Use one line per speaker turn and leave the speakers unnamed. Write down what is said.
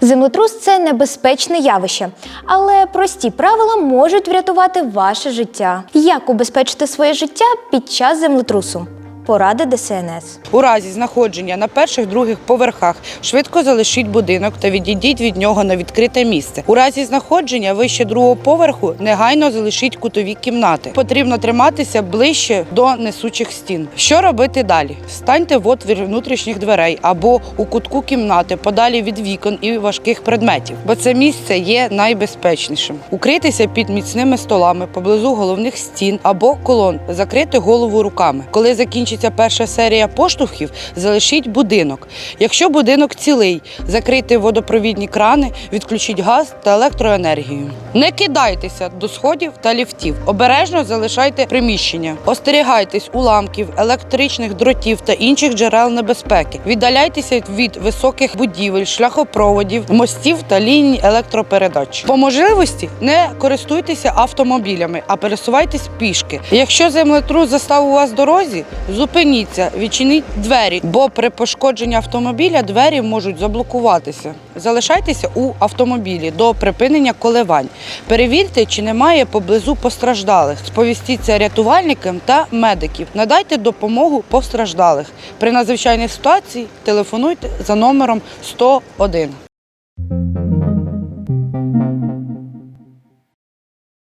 Землетрус це небезпечне явище, але прості правила можуть врятувати ваше життя. Як убезпечити своє життя під час землетрусу? Поради ДСНС.
У разі знаходження на перших других поверхах швидко залишіть будинок та відійдіть від нього на відкрите місце. У разі знаходження вище другого поверху негайно залишіть кутові кімнати. Потрібно триматися ближче до несучих стін. Що робити далі? Станьте в отвір внутрішніх дверей або у кутку кімнати, подалі від вікон і важких предметів, бо це місце є найбезпечнішим. Укритися під міцними столами поблизу головних стін або колон, закрити голову руками. Коли закінчиться перша серія поштовхів, залишіть будинок. Якщо будинок цілий, закрийте водопровідні крани, відключіть газ та електроенергію. Не кидайтеся до сходів та ліфтів. Обережно залишайте приміщення. Остерігайтесь уламків, електричних дротів та інших джерел небезпеки. Віддаляйтеся від високих будівель, шляхопроводів, мостів та ліній електропередач. По можливості не користуйтеся автомобілями, а пересувайтесь пішки. Якщо землетрус застав у вас дорозі, зупиніться, відчиніть двері, бо при пошкодженні автомобіля двері можуть заблокуватися. Залишайтеся у автомобілі до припинення коливань. Перевірте, чи немає поблизу постраждалих. Сповістіться рятувальникам та медиків. Надайте допомогу постраждалих. При надзвичайній ситуації телефонуйте за номером 101.